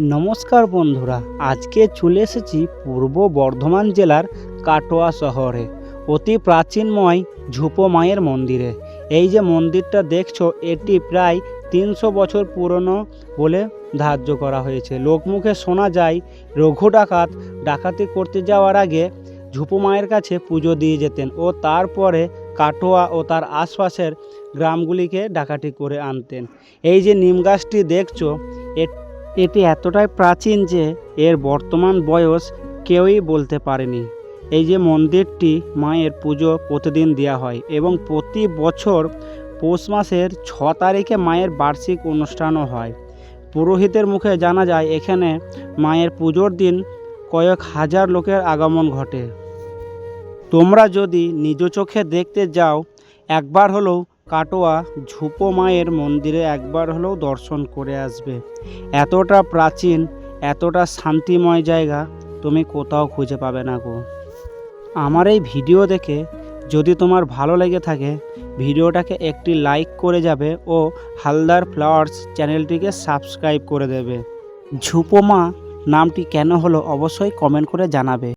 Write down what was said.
নমস্কার বন্ধুরা, আজকে চলে এসেছি পূর্ব বর্ধমান জেলার কাটোয়া শহরে। অতি প্রাচীনময় ঝুপো মায়ের মন্দিরে। এই যে মন্দিরটা দেখছ, এটি প্রায় তিনশো বছর পুরনো বলে ধার্য করা হয়েছে। লোকমুখে শোনা যায়, রঘু ডাকাত ডাকাতি করতে যাওয়ার আগে ঝুপো মায়ের কাছে পুজো দিয়ে যেতেন ও তারপরে কাটোয়া ও তার আশপাশের গ্রামগুলিকে ডাকাতি করে আনতেন। এই যে নিম গাছটি দেখছ, এ- এটি এতটাই প্রাচীন যে এর বর্তমান বয়স কেউই বলতে পারেনি। এই যে মন্দিরটি মায়ের পুজো প্রতিদিন দেওয়া হয় এবং প্রতি বছর পৌষ মাসের ছ তারিখে মায়ের বার্ষিক অনুষ্ঠানও হয়। পুরোহিতের মুখে জানা যায়, এখানে মায়ের পুজোর দিন কয়েক হাজার লোকের আগমন ঘটে। তোমরা যদি নিজ চোখে দেখতে যাও, একবার হলেও কাটোয়া ঝুপো মায়ের মন্দিরে একবার হলেও দর্শন করে আসবে। এতটা প্রাচীন এতটা শান্তিময় জায়গা তুমি কোথাও খুঁজে পাবে না গো। আমার এই ভিডিও দেখে যদি তোমার ভালো লেগে থাকে ভিডিওটাকে একটি লাইক করে যাবে ও হালদার ফ্লাওয়ার্স চ্যানেলটিকে সাবস্ক্রাইব করে দেবে। ঝুপোমা নামটি কেন হলো অবশ্যই কমেন্ট করে জানাবে।